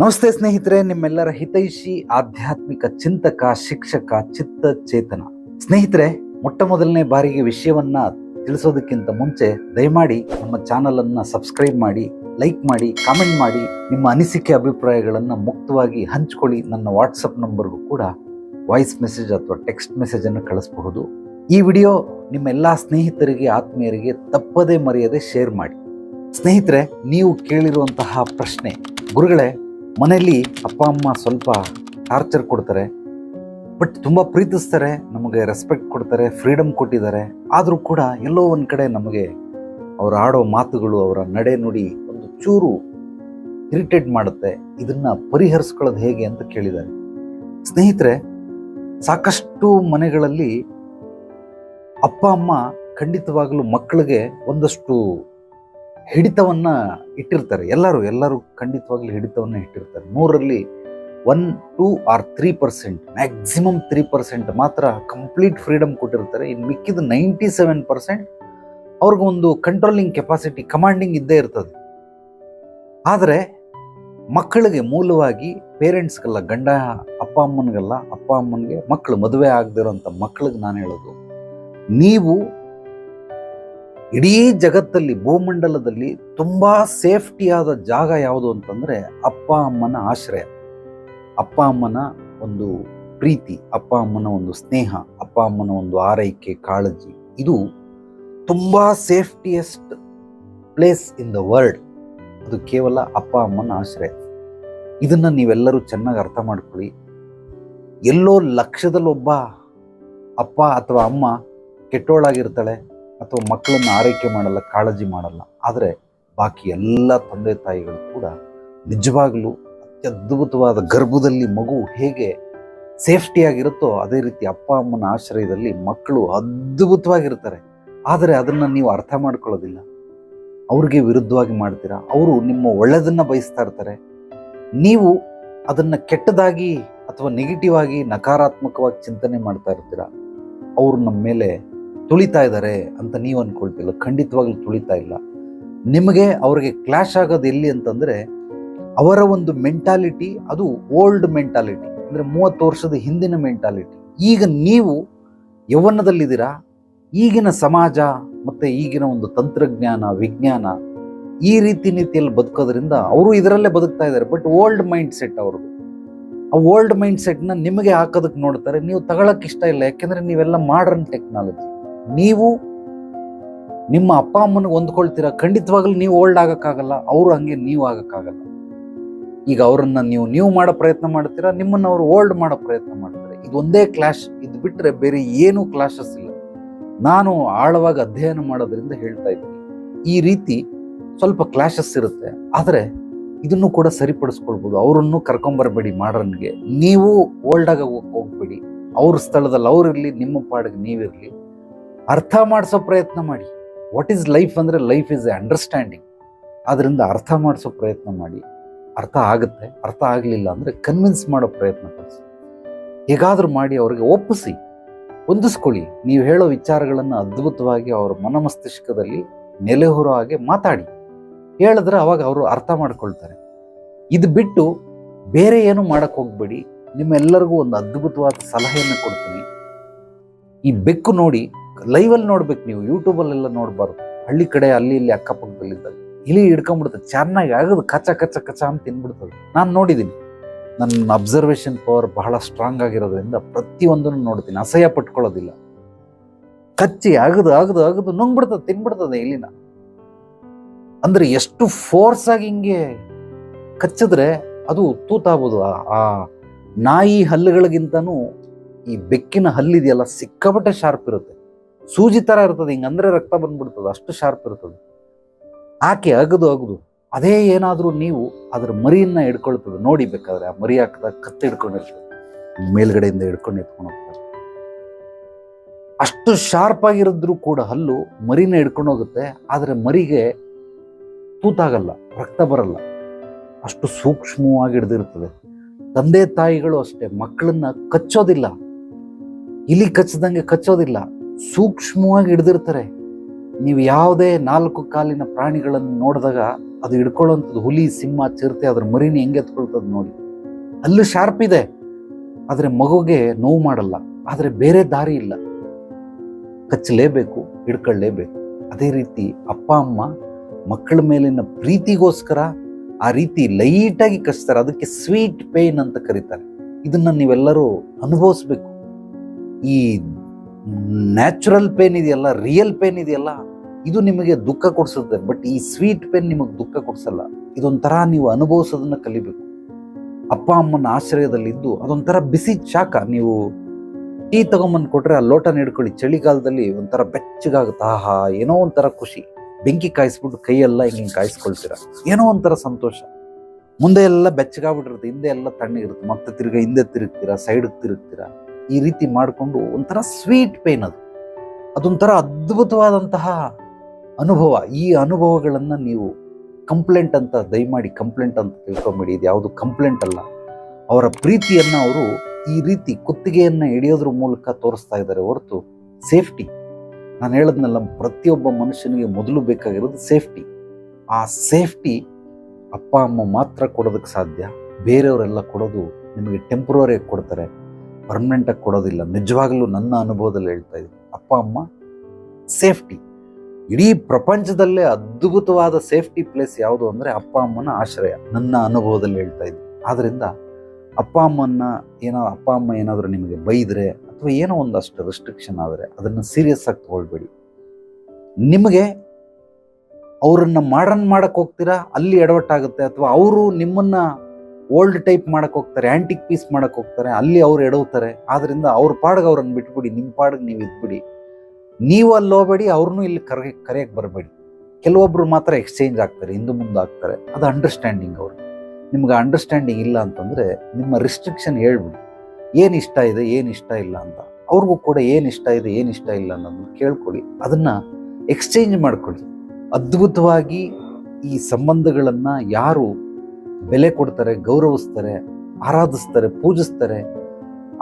ನಮಸ್ತೆ ಸ್ನೇಹಿತರೆ, ನಿಮ್ಮೆಲ್ಲರ ಹಿತೈಷಿ, ಆಧ್ಯಾತ್ಮಿಕ ಚಿಂತಕ, ಶಿಕ್ಷಕ ಚಿತ್ತ ಚೇತನ ಸ್ನೇಹಿತರೆ ಮೊಟ್ಟ ಮೊದಲನೇ ಬಾರಿಗೆ ವಿಷಯವನ್ನ ತಿಳಿಸೋದಕ್ಕಿಂತ ಮುಂಚೆ ದಯಮಾಡಿ ನಮ್ಮ ಚಾನಲ್ ಅನ್ನ ಸಬ್ಸ್ಕ್ರೈಬ್ ಮಾಡಿ, ಲೈಕ್ ಮಾಡಿ, ಕಾಮೆಂಟ್ ಮಾಡಿ, ನಿಮ್ಮ ಅನಿಸಿಕೆ ಅಭಿಪ್ರಾಯಗಳನ್ನು ಮುಕ್ತವಾಗಿ ಹಂಚ್ಕೊಳ್ಳಿ. ನನ್ನ ವಾಟ್ಸಪ್ ನಂಬರ್ಗೂ ಕೂಡ ವಾಯ್ಸ್ ಮೆಸೇಜ್ ಅಥವಾ ಟೆಕ್ಸ್ಟ್ ಮೆಸೇಜ್ ಅನ್ನು ಕಳಿಸಬಹುದು. ಈ ವಿಡಿಯೋ ನಿಮ್ಮೆಲ್ಲ ಸ್ನೇಹಿತರಿಗೆ, ಆತ್ಮೀಯರಿಗೆ ತಪ್ಪದೇ ಮರೆಯದೆ ಶೇರ್ ಮಾಡಿ. ಸ್ನೇಹಿತರೆ, ನೀವು ಕೇಳಿರುವಂತಹ ಪ್ರಶ್ನೆ, ಗುರುಗಳೇ ಮನೆಯಲ್ಲಿ ಅಪ್ಪ, ಅಮ್ಮ ಸ್ವಲ್ಪ ಟಾರ್ಚರ್ ಕೊಡ್ತಾರೆ. ಬಟ್ ತುಂಬ ಪ್ರೀತಿಸ್ತಾರೆ, ನಮಗೆ ರೆಸ್ಪೆಕ್ಟ್ ಕೊಡ್ತಾರೆ ಫ್ರೀಡಮ್ ಕೊಟ್ಟಿದ್ದಾರೆ. ಆದರೂ ಕೂಡ ಎಲ್ಲೋ ಒಂದು ಕಡೆ ನಮಗೆ ಅವರು ಆಡೋ ಮಾತುಗಳು, ಅವರ ನಡೆ ನುಡಿ ಒಂದು ಚೂರು ಇರಿಟೇಟ್ ಮಾಡುತ್ತೆ. ಇದನ್ನು ಪರಿಹರಿಸ್ಕೊಳ್ಳೋದು ಹೇಗೆ ಅಂತ ಕೇಳಿದ್ದಾರೆ. ಸ್ನೇಹಿತರೆ, ಸಾಕಷ್ಟು ಮನೆಗಳಲ್ಲಿ ಅಪ್ಪ, ಅಮ್ಮ ಖಂಡಿತವಾಗಲೂ ಮಕ್ಕಳಿಗೆ ಒಂದಷ್ಟು ಹಿಡಿತವನ್ನ ಇಟ್ಟಿರ್ತಾರೆ. ಎಲ್ಲರೂ ಎಲ್ಲರೂ ಖಂಡಿತವಾಗ್ಲೂ ಹಿಡಿತವನ್ನ ಇಟ್ಟಿರ್ತಾರೆ. ನೂರರಲ್ಲಿ one, two or three percent, maximum three percent ಮಾತ್ರ ಕಂಪ್ಲೀಟ್ ಫ್ರೀಡಮ್ ಕೊಟ್ಟಿರ್ತಾರೆ. ಇನ್ನು ಮಿಕ್ಕಿದ ನೈಂಟಿ ಸೆವೆನ್ ಪರ್ಸೆಂಟ್ ಅವ್ರಿಗೊಂದು ಕಂಟ್ರೋಲಿಂಗ್ ಕೆಪಾಸಿಟಿ, ಕಮಾಂಡಿಂಗ್ ಇದ್ದೇ ಇರ್ತದೆ. ಆದರೆ ಮಕ್ಕಳಿಗೆ ಮೂಲವಾಗಿ ಪೇರೆಂಟ್ಸ್ಗೆಲ್ಲ, ಗಂಡ ಅಪ್ಪ ಅಮ್ಮನಿಗೆಲ್ಲ, ಅಪ್ಪ ಅಮ್ಮನಿಗೆ ಮಕ್ಕಳು ಮದುವೆ ಆಗದಿರೋಂಥ ಮಕ್ಕಳಿಗೆ ನಾನು ಹೇಳೋದು, ನೀವು ಇಡೀ ಜಗತ್ತಲ್ಲಿ ಭೂಮಂಡಲದಲ್ಲಿ ತುಂಬ ಸೇಫ್ಟಿಯಾದ ಜಾಗ ಯಾವುದು ಅಂತಂದರೆ ಅಪ್ಪ ಅಮ್ಮನ ಆಶ್ರಯ. ಅಪ್ಪ ಅಮ್ಮನ ಒಂದು ಪ್ರೀತಿ, ಅಪ್ಪ ಅಮ್ಮನ ಒಂದು ಸ್ನೇಹ, ಅಪ್ಪ ಅಮ್ಮನ ಒಂದು ಆರೈಕೆ, ಕಾಳಜಿ. ಇದು ತುಂಬ safetiest place in the world. ಅದು ಕೇವಲ ಅಪ್ಪ ಅಮ್ಮನ ಆಶ್ರಯ. ಇದನ್ನು ನೀವೆಲ್ಲರೂ ಚೆನ್ನಾಗಿ ಅರ್ಥ ಮಾಡ್ಕೊಳ್ಳಿ. ಎಲ್ಲೋ ಲಕ್ಷದಲ್ಲೊಬ್ಬ ಅಪ್ಪ ಅಥವಾ ಅಮ್ಮ ಕೆಟ್ಟೋಳಾಗಿರ್ತಾಳೆ. ಅಥವಾ ಮಕ್ಕಳನ್ನು ಆರೈಕೆ ಮಾಡಲ್ಲ, ಕಾಳಜಿ ಮಾಡಲ್ಲ. ಆದರೆ ಬಾಕಿ ಎಲ್ಲ ತಂದೆ ತಾಯಿಗಳು ಕೂಡ ನಿಜವಾಗಲೂ ಅತ್ಯದ್ಭುತವಾದ ಗರ್ಭದಲ್ಲಿ ಮಗು ಹೇಗೆ ಸೇಫ್ಟಿಯಾಗಿರುತ್ತೋ ಅದೇ ರೀತಿ ಅಪ್ಪ, ಅಮ್ಮನ ಆಶ್ರಯದಲ್ಲಿ ಮಕ್ಕಳು ಅದ್ಭುತವಾಗಿರ್ತಾರೆ. ಆದರೆ ಅದನ್ನು ನೀವು ಅರ್ಥ ಮಾಡ್ಕೊಳ್ಳೋದಿಲ್ಲ. ಅವ್ರಿಗೆ ವಿರುದ್ಧವಾಗಿ ಮಾಡ್ತೀರಾ? ಅವರು ನಿಮ್ಮ ಒಳ್ಳೆಯದನ್ನು ಬಯಸ್ತಾ ಇರ್ತಾರೆ. ನೀವು ಅದನ್ನು ಕೆಟ್ಟದಾಗಿ ಅಥವಾ ನೆಗೆಟಿವ್ ಆಗಿ ನಕಾರಾತ್ಮಕವಾಗಿ ಚಿಂತನೆ ಮಾಡ್ತಾ ಇರ್ತೀರಾ? ಅವರು ನಮ್ಮ ಮೇಲೆ ತುಳಿತಾ ಇದ್ದಾರೆ ಅಂತ ನೀವು ಅಂದ್ಕೊಳ್ತಿಲ್ಲ ಖಂಡಿತವಾಗ್ಲೂ ತುಳಿತಾ ಇಲ್ಲ. ನಿಮಗೆ ಅವ್ರಿಗೆ ಕ್ಲಾಶ್ ಆಗೋದು ಎಲ್ಲಿ ಅಂತಂದ್ರೆ, ಅವರ ಒಂದು ಮೆಂಟಾಲಿಟಿ ಅದು ಓಲ್ಡ್ ಮೆಂಟಾಲಿಟಿ ಅಂದ್ರೆ ಮೂವತ್ತು ವರ್ಷದ ಹಿಂದಿನ ಮೆಂಟಾಲಿಟಿ ಈಗ ನೀವು ಯೌವನದಲ್ಲಿದ್ದೀರಾ? ಈಗಿನ ಸಮಾಜ ಮತ್ತೆ ಈಗಿನ ಒಂದು ತಂತ್ರಜ್ಞಾನ, ವಿಜ್ಞಾನ ಈ ರೀತಿ ನೀತಿಯಲ್ಲಿ ಬದುಕೋದ್ರಿಂದ ಅವರು ಇದರಲ್ಲೇ ಬದುಕ್ತಾ ಇದ್ದಾರೆ. ಬಟ್ ಓಲ್ಡ್ ಮೈಂಡ್ ಸೆಟ್ ಅವ್ರದ್ದು. ಆ ಓಲ್ಡ್ ಮೈಂಡ್ ಸೆಟ್ನ ನಿಮಗೆ ಹಾಕೋದಕ್ಕೆ ನೋಡ್ತಾರೆ. ನೀವು ತಗೊಳಕ್ಕೆ ಇಷ್ಟ ಇಲ್ಲ. ಯಾಕೆಂದರೆ ನೀವೆಲ್ಲ ಮಾಡ್ರನ್ ಟೆಕ್ನಾಲಜಿ ನೀವು ನಿಮ್ಮ ಅಪ್ಪ ಅಮ್ಮನ ಹೊಂದ್ಕೊಳ್ತೀರಾ. ಖಂಡಿತವಾಗ್ಲೂ ನೀವು ಓಲ್ಡ್ ಆಗೋಕ್ಕಾಗಲ್ಲ. ಅವರು ಹಂಗೆ ನೀವು ಆಗೋಕ್ಕಾಗಲ್ಲ. ಈಗ ಅವರನ್ನ ನೀವು ನೀವು ಮಾಡೋ ಪ್ರಯತ್ನ ಮಾಡ್ತೀರಾ, ನಿಮ್ಮನ್ನ ಅವರು ಓಲ್ಡ್ ಮಾಡೋ ಪ್ರಯತ್ನ ಮಾಡ್ತಾರೆ. ಇದು ಒಂದೇ ಕ್ಲಾಶ್ ಇದು ಬಿಟ್ರೆ ಬೇರೆ ಏನೂ ಕ್ಲಾಶಸ್ ಇಲ್ಲ. ನಾನು ಆಳವಾಗಿ ಅಧ್ಯಯನ ಮಾಡೋದ್ರಿಂದ ಹೇಳ್ತಾ ಇದ್ದೀನಿ. ಈ ರೀತಿ ಸ್ವಲ್ಪ ಕ್ಲಾಶಸ್ ಇರುತ್ತೆ. ಆದರೆ ಇದನ್ನು ಕೂಡ ಸರಿಪಡಿಸ್ಕೊಳ್ಬೋದು. ಅವರನ್ನು ಕರ್ಕೊಂಬರ್ಬೇಡಿ ಮಾಡ್ರನ್ಗೆ ನೀವು ಓಲ್ಡ್ ಆಗ ಹೋಗ್ಬೇಡಿ. ಅವ್ರ ಸ್ಥಳದಲ್ಲಿ ಅವ್ರಿರ್ಲಿ ನಿಮ್ಮ ಪಾಡಿಗೆ ನೀವಿರ್ಲಿ. ಅರ್ಥ ಮಾಡಿಸೋ ಪ್ರಯತ್ನ ಮಾಡಿ. ವಾಟ್ ಈಸ್ ಲೈಫ್ ಅಂದರೆ ಲೈಫ್ ಈಸ್ ಎ ಅಂಡರ್ಸ್ಟ್ಯಾಂಡಿಂಗ್ ಅದರಿಂದ ಅರ್ಥ ಮಾಡಿಸೋ ಪ್ರಯತ್ನ ಮಾಡಿ. ಅರ್ಥ ಆಗುತ್ತೆ, ಅರ್ಥ ಆಗಲಿಲ್ಲ ಅಂದರೆ ಕನ್ವಿನ್ಸ್ ಮಾಡೋ ಪ್ರಯತ್ನ ಪಡಿಸಿ. ಹೇಗಾದರೂ ಮಾಡಿ ಅವ್ರಿಗೆ ಒಪ್ಪಿಸಿ. ಹೊಂದಿಸ್ಕೊಳ್ಳಿ. ನೀವು ಹೇಳೋ ವಿಚಾರಗಳನ್ನು ಅದ್ಭುತವಾಗಿ ಅವರ ಮನಮಸ್ತಿಷ್ಕದಲ್ಲಿ ನೆಲೆಹೊರೋ ಹಾಗೆ ಮಾತಾಡಿ. ಹೇಳಿದ್ರೆ ಅವಾಗ ಅವರು ಅರ್ಥ ಮಾಡ್ಕೊಳ್ತಾರೆ. ಇದು ಬಿಟ್ಟು ಬೇರೆ ಏನು ಮಾಡೋಕ್ಕೆ ಹೋಗ್ಬೇಡಿ. ನಿಮ್ಮೆಲ್ಲರಿಗೂ ಒಂದು ಅದ್ಭುತವಾದ ಸಲಹೆಯನ್ನು ಕೊಡ್ತೀನಿ. ಈ ಬೆಕ್ಕು ನೋಡಿ ಲೈವಲ್ಲಿ ನೋಡ್ಬೇಕು ನೀವು ಯೂಟ್ಯೂಬಲ್ಲೆಲ್ಲ ನೋಡಬಾರ್ದು. ಹಳ್ಳಿ ಕಡೆ, ಅಲ್ಲಿ, ಇಲ್ಲಿ ಅಕ್ಕಪಕ್ಕದಲ್ಲಿದ್ದಾಗ ಇಲಿ ಹಿಡ್ಕೊಂಡ್ಬಿಡುತ್ತೆ, ಚೆನ್ನಾಗಿ ಆಗದು, ಕಚ್ಚ ಕಚ್ಚ ಕಚ್ಚ ಅಂತ ತಿನ್ಬಿಡ್ತದೆ. ನಾನು ನೋಡಿದ್ದೀನಿ ನನ್ನ ಅಬ್ಸರ್ವೇಷನ್ ಪವರ್ ಬಹಳ ಸ್ಟ್ರಾಂಗ್ ಆಗಿರೋದ್ರಿಂದ ಪ್ರತಿಯೊಂದನ್ನು ನೋಡ್ತೀನಿ. ಅಸಹ್ಯ ಪಟ್ಕೊಳ್ಳೋದಿಲ್ಲ. ಕಚ್ಚಿ ಆಗದು ಆಗದು ಆಗದು, ನುಂಗ್ಬಿಡ್ತದೆ, ತಿನ್ಬಿಡ್ತದೆ ಇಲಿನ. ಅಂದ್ರೆ ಎಷ್ಟು ಫೋರ್ಸ್ ಆಗಿ ಹಿಂಗೆ ಕಚ್ಚಿದ್ರೆ ಅದು ತೂತಾಗ್ಬೋದು. ಆ ನಾಯಿ ಹಲ್ಲುಗಳಿಗಿಂತನೂ ಈ ಬೆಕ್ಕಿನ ಹಲ್ಲಿದೆಯಲ್ಲ ಸಿಕ್ಕಾಪಟ್ಟೆ ಶಾರ್ಪ್ ಇರುತ್ತೆ. ಸೂಜಿ ತರ ಇರ್ತದೆ ಹಿಂಗಂದ್ರೆ ರಕ್ತ ಬಂದ್ಬಿಡ್ತದೆ, ಅಷ್ಟು ಶಾರ್ಪ್ ಇರ್ತದೆ. ಆಕೆ ಅಗದು ಅಗದು, ಅದೇ ಏನಾದರೂ ನೀವು ಅದ್ರ ಮರಿಯನ್ನ ಹಿಡ್ಕೊಳ್ತದೆ. ನೋಡಿ ಬೇಕಾದ್ರೆ ಆ ಮರಿ ಹಾಕಿದಾಗ ಕತ್ತೆ ಹಿಡ್ಕೊಂಡಿರ್ತದೆ. ಮೇಲ್ಗಡೆಯಿಂದ ಹಿಡ್ಕೊಂಡು ಎತ್ಕೊಂಡು ಹೋಗ್ತಾರೆ. ಅಷ್ಟು ಶಾರ್ಪ್ ಆಗಿರಿದ್ರು ಕೂಡ ಹಲ್ಲು ಮರಿನ ಹಿಡ್ಕೊಂಡು ಹೋಗುತ್ತೆ, ಆದರೆ ಮರಿಗೆ ತೂತಾಗಲ್ಲ, ರಕ್ತ ಬರಲ್ಲ. ಅಷ್ಟು ಸೂಕ್ಷ್ಮವಾಗಿ ಹಿಡ್ದಿರ್ತದೆ. ತಂದೆ ತಾಯಿಗಳು ಅಷ್ಟೇ, ಮಕ್ಕಳನ್ನ ಕಚ್ಚೋದಿಲ್ಲ. ಇಲಿ ಕಚ್ಚದಂಗೆ ಕಚ್ಚೋದಿಲ್ಲ. ಸೂಕ್ಷ್ಮವಾಗಿ ಹಿಡ್ದಿರ್ತಾರೆ. ನೀವು ಯಾವುದೇ ನಾಲ್ಕು ಕಾಲಿನ ಪ್ರಾಣಿಗಳನ್ನು ನೋಡಿದಾಗ ಅದು ಹಿಡ್ಕೊಳ್ಳೋಂಥದ್ದು ಹುಲಿ, ಸಿಂಹ, ಚಿರತೆ, ಅದ್ರ ಮರಿನ ಹೆಂಗೆ ಎತ್ಕೊಳ್ತದೆ ನೋಡಿ. ಅಲ್ಲೂ ಶಾರ್ಪ್ ಇದೆ, ಆದರೆ ಮಗುಗೆ ನೋವು ಮಾಡಲ್ಲ. ಆದರೆ ಬೇರೆ ದಾರಿ ಇಲ್ಲ. ಕಚ್ಚಲೇಬೇಕು, ಹಿಡ್ಕೊಳ್ಳೇಬೇಕು. ಅದೇ ರೀತಿ ಅಪ್ಪ, ಅಮ್ಮ ಮಕ್ಕಳ ಮೇಲಿನ ಪ್ರೀತಿಗೋಸ್ಕರ ಆ ರೀತಿ ಲೈಟಾಗಿ ಕಚ್ತಾರೆ. ಅದಕ್ಕೆ ಸ್ವೀಟ್ ಪೇನ್ ಅಂತ ಕರೀತಾರೆ. ಇದನ್ನು ನೀವೆಲ್ಲರೂ ಅನುಭವಿಸ್ಬೇಕು. ಈ ನ್ಯಾಚುರಲ್ ಪೇನ್ ಇದೆಯಲ್ಲ, ರಿಯಲ್ ಪೇನ್ ಇದೆಯಲ್ಲ, ಇದು ನಿಮಗೆ ದುಃಖ ಕೊಡಿಸುತ್ತೆ. ಬಟ್ ಈ ಸ್ವೀಟ್ ಪೇನ್ ನಿಮಗೆ ದುಃಖ ಕೊಡಿಸಲ್ಲ. ಇದೊಂಥರ ನೀವು ಅನುಭವಿಸೋದನ್ನ ಕಲಿಬೇಕು. ಅಪ್ಪ, ಅಮ್ಮನ ಆಶ್ರಯದಲ್ಲಿದ್ದು ಅದೊಂಥರ ಬಿಸಿ ಶಾಖ ನೀವು ಟೀ ತಗೊಂಬಂದು ಕೊಟ್ರೆ ಆ ಲೋಟ ಹಿಡ್ಕೊಳ್ಳಿ ಚಳಿಗಾಲದಲ್ಲಿ ಒಂಥರ ಬೆಚ್ಚಗಾಗುತ್ತೆ. ಆಹಾ, ಏನೋ ಒಂಥರ ಖುಷಿ. ಬೆಂಕಿ ಕಾಯಿಸ್ಬಿಟ್ಟು ಕೈಯೆಲ್ಲ ಹಿಂಗೆ ಹಿಂಗೆ ಕಾಯಿಸ್ಕೊಳ್ತೀರ. ಏನೋ ಒಂಥರ ಸಂತೋಷ. ಮುಂದೆ ಎಲ್ಲ ಬೆಚ್ಚಗಾಗ್ಬಿಟ್ಟಿರುತ್ತೆ. ಹಿಂದೆ ಎಲ್ಲ ತಣ್ಣಗಿರುತ್ತೆ. ಮತ್ತೆ ತಿರ್ಗ ಹಿಂದೆ ತಿರುಗ್ತೀರಾ ಸೈಡ್ಗೆ ತಿರುಗ್ತೀರಾ? ಈ ರೀತಿ ಮಾಡಿಕೊಂಡು ಒಂಥರ ಸ್ವೀಟ್ ಪೇನ್ ಅದು. ಅದೊಂಥರ ಅದ್ಭುತವಾದಂತಹ ಅನುಭವ. ಈ ಅನುಭವಗಳನ್ನು ನೀವು ಕಂಪ್ಲೇಂಟ್ ಅಂತ, ದಯಮಾಡಿ ಕಂಪ್ಲೇಂಟ್ ಅಂತ ತಿಳ್ಕೊಂಬಿಡಿ. ಇದು ಯಾವುದು ಕಂಪ್ಲೇಂಟ್ ಅಲ್ಲ. ಅವರ ಪ್ರೀತಿಯನ್ನು ಅವರು ಈ ರೀತಿ ಕುತ್ತಿಗೆಯನ್ನು ಹಿಡಿಯೋದ್ರ ಮೂಲಕ ತೋರಿಸ್ತಾ ಇದ್ದಾರೆ ಹೊರತು ಸೇಫ್ಟಿ ನಾನು ಹೇಳದ್ನಲ್ಲ, ಪ್ರತಿಯೊಬ್ಬ ಮನುಷ್ಯನಿಗೆ ಮೊದಲು ಬೇಕಾಗಿರೋದು ಸೇಫ್ಟಿ ಆ ಸೇಫ್ಟಿ ಅಪ್ಪ, ಅಮ್ಮ ಮಾತ್ರ ಕೊಡೋದಕ್ಕೆ ಸಾಧ್ಯ. ಬೇರೆಯವರೆಲ್ಲ ಕೊಡೋದು ನಿಮಗೆ ಟೆಂಪ್ರವರಿಯಾಗಿ ಕೊಡ್ತಾರೆ. ಪರ್ಮನೆಂಟಾಗಿ ಕೊಡೋದಿಲ್ಲ. ನಿಜವಾಗ್ಲೂ ನನ್ನ ಅನುಭವದಲ್ಲಿ ಹೇಳ್ತಾ ಇದ್ದೀನಿ. ಅಪ್ಪ, ಅಮ್ಮ ಸೇಫ್ಟಿ ಇಡೀ ಪ್ರಪಂಚದಲ್ಲೇ ಅದ್ಭುತವಾದ ಸೇಫ್ಟಿ ಪ್ಲೇಸ್ ಯಾವುದು ಅಂದರೆ ಅಪ್ಪ, ಅಮ್ಮನ ಆಶ್ರಯ. ನನ್ನ ಅನುಭವದಲ್ಲಿ ಹೇಳ್ತಾ ಇದ್ದೀನಿ. ಆದ್ದರಿಂದ ಅಪ್ಪ ಅಮ್ಮನ ಏನೋ, ಅಪ್ಪ, ಅಮ್ಮ ಏನಾದರೂ ನಿಮಗೆ ಬೈದರೆ ಅಥವಾ ಏನೋ ಒಂದಷ್ಟು ರೆಸ್ಟ್ರಿಕ್ಷನ್ ಆದರೆ ಅದನ್ನು ಸೀರಿಯಸ್ ಆಗಿ ತಗೊಳ್ಬೇಡಿ. ನಿಮಗೆ ಅವರನ್ನು ಮಾಡರ್ನ್ ಮಾಡೋಕ್ಕೆ ಹೋಗ್ತೀರಾ? ಅಲ್ಲಿ ಎಡವಟ್ಟಾಗುತ್ತೆ ಅಥವಾ ಅವರು ನಿಮ್ಮನ್ನ ಓಲ್ಡ್ ಟೈಪ್ ಮಾಡಕ್ ಹೋಗ್ತಾರೆ ಆಂಟಿಕ್ ಪೀಸ್ ಮಾಡಕ್ ಹೋಗ್ತಾರೆ, ಅಲ್ಲಿ ಅವ್ರು ಎಡವ್ತಾರೆ. ಆದ್ರಿಂದ ಅವ್ರ ಪಾಡ್ಗೆ ಅವ್ರನ್ನ ಬಿಟ್ಬಿಡಿ ನಿಮ್ಮ ಪಾಡ್ಗೆ ನೀವು ಇದ್ಬಿಡಿ. ನೀವು ಅಲ್ಲಿ ಹೋಗಬೇಡಿ ಅವ್ರನ್ನೂ ಇಲ್ಲಿ ಕರೆ ಕರೆಯಕ್ಕೆ ಬರಬೇಡಿ. ಕೆಲವೊಬ್ರು ಮಾತ್ರ ಎಕ್ಸ್ಚೇಂಜ್ ಆಗ್ತಾರೆ, ಹಿಂದೆ ಮುಂದೆ ಆಗ್ತಾರೆ. ಅದು ಅಂಡರ್ಸ್ಟ್ಯಾಂಡಿಂಗ್ ಅವರು. ನಿಮ್ಗೆ ಅಂಡರ್ಸ್ಟ್ಯಾಂಡಿಂಗ್ ಇಲ್ಲ ಅಂತಂದ್ರೆ ನಿಮ್ಮ ರಿಸ್ಟ್ರಿಕ್ಷನ್ ಹೇಳ್ಬಿಡಿ. ಏನು ಇಷ್ಟ ಇದೆ, ಏನು ಇಷ್ಟ ಇಲ್ಲ ಅಂತ. ಅವ್ರಿಗೂ ಕೂಡ ಏನು ಇಷ್ಟ ಇದೆ, ಏನು ಇಷ್ಟ ಇಲ್ಲ ಅನ್ನೋದನ್ನ ಕೇಳ್ಕೊಳ್ಳಿ. ಅದನ್ನ ಎಕ್ಸ್ಚೇಂಜ್ ಮಾಡ್ಕೊಳ್ಳಿ. ಅದ್ಭುತವಾಗಿ ಈ ಸಂಬಂಧಗಳನ್ನ ಯಾರು ಬೆಲೆ ಕೊಡ್ತಾರೆ, ಗೌರವಿಸ್ತಾರೆ, ಆರಾಧಿಸ್ತಾರೆ, ಪೂಜಿಸ್ತಾರೆ.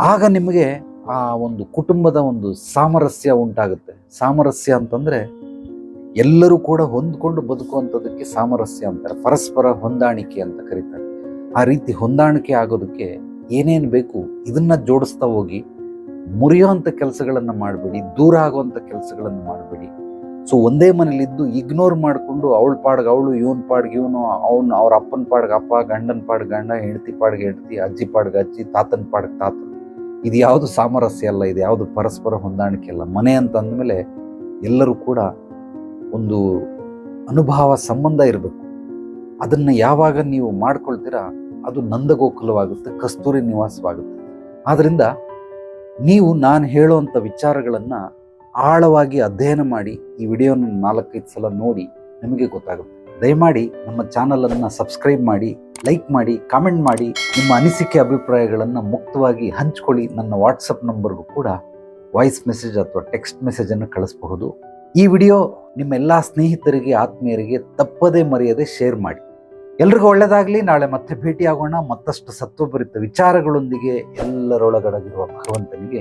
ಆಗ ನಿಮಗೆ ಆ ಒಂದು ಕುಟುಂಬದ ಒಂದು ಸಾಮರಸ್ಯ ಉಂಟಾಗುತ್ತೆ. ಸಾಮರಸ್ಯ ಅಂತಂದರೆ ಎಲ್ಲರೂ ಕೂಡ ಹೊಂದ್ಕೊಂಡು ಬದುಕುವಂಥದ್ದಕ್ಕೆ ಸಾಮರಸ್ಯ ಅಂತಾರೆ. ಪರಸ್ಪರ ಹೊಂದಾಣಿಕೆ ಅಂತ ಕರೀತಾರೆ. ಆ ರೀತಿ ಹೊಂದಾಣಿಕೆ ಆಗೋದಕ್ಕೆ ಏನೇನು ಬೇಕು ಇದನ್ನು ಜೋಡಿಸ್ತಾ ಹೋಗಿ ಮುರಿಯೋಂಥ ಕೆಲಸಗಳನ್ನು ಮಾಡಬೇಡಿ, ದೂರ ಆಗುವಂಥ ಕೆಲಸಗಳನ್ನು ಮಾಡಬೇಡಿ. ಸೊ ಒಂದೇ ಮನೇಲಿದ್ದು ಇಗ್ನೋರ್ ಮಾಡಿಕೊಂಡು ಅವಳ ಪಾಡ್ಗೆ ಅವಳು, ಇವನ್ ಪಾಡ್ಗೆ ಇವನು, ಅವನು, ಅವ್ರ ಅಪ್ಪನ ಪಾಡ್ಗೆ ಅಪ್ಪ, ಗಂಡನ ಪಾಡ್ಗೆ ಗಂಡ, ಹೆಂಡತಿ ಪಾಡ್ಗೆ ಹೆಂಡತಿ, ಅಜ್ಜಿ ಪಾಡ್ಗೆ ಅಜ್ಜಿ, ತಾತನ ಪಾಡ್ಗೆ ತಾತ ಇದು ಯಾವುದು ಸಾಮರಸ್ಯ ಅಲ್ಲ, ಇದು ಯಾವುದು ಪರಸ್ಪರ ಹೊಂದಾಣಿಕೆ ಅಲ್ಲ. ಮನೆ ಅಂತ ಅಂದಮೇಲೆ ಎಲ್ಲರೂ ಕೂಡ ಒಂದು ಅನುಭವ ಸಂಬಂಧ ಇರಬೇಕು. ಅದನ್ನು ಯಾವಾಗ ನೀವು ಮಾಡ್ಕೊಳ್ತೀರಾ, ಅದು ನಂದಗೋಕುಲವಾಗುತ್ತೆ, ಕಸ್ತೂರಿ ನಿವಾಸವಾಗುತ್ತೆ. ಆದ್ದರಿಂದ ನೀವು ನಾನು ಹೇಳುವಂಥ ವಿಚಾರಗಳನ್ನು ಆಳವಾಗಿ ಅಧ್ಯಯನ ಮಾಡಿ ಈ ವಿಡಿಯೋನ ನಾಲ್ಕೈದು ಸಲ ನೋಡಿ ನಿಮಗೆ ಗೊತ್ತಾಗುತ್ತೆ. ದಯಮಾಡಿ ನಮ್ಮ ಚಾನಲನ್ನು ಸಬ್ಸ್ಕ್ರೈಬ್ ಮಾಡಿ, ಲೈಕ್ ಮಾಡಿ, ಕಾಮೆಂಟ್ ಮಾಡಿ, ನಿಮ್ಮ ಅನಿಸಿಕೆ ಅಭಿಪ್ರಾಯಗಳನ್ನು ಮುಕ್ತವಾಗಿ ಹಂಚ್ಕೊಳ್ಳಿ. ನನ್ನ ವಾಟ್ಸಪ್ ನಂಬರ್ಗೂ ಕೂಡ ವಾಯ್ಸ್ ಮೆಸೇಜ್ ಅಥವಾ ಟೆಕ್ಸ್ಟ್ ಮೆಸೇಜನ್ನು ಕಳಿಸಬಹುದು. ಈ ವಿಡಿಯೋ ನಿಮ್ಮ ಎಲ್ಲ ಸ್ನೇಹಿತರಿಗೆ, ಆತ್ಮೀಯರಿಗೆ ತಪ್ಪದೇ ಮರೆಯದೆ ಶೇರ್ ಮಾಡಿ. ಎಲ್ರಿಗೂ ಒಳ್ಳೆಯದಾಗಲಿ ನಾಳೆ ಮತ್ತೆ ಭೇಟಿಯಾಗೋಣ. ಮತ್ತಷ್ಟು ಸತ್ವಭರಿತ ವಿಚಾರಗಳೊಂದಿಗೆ ಎಲ್ಲರೊಳಗಡಗಿರುವ ಭಗವಂತನಿಗೆ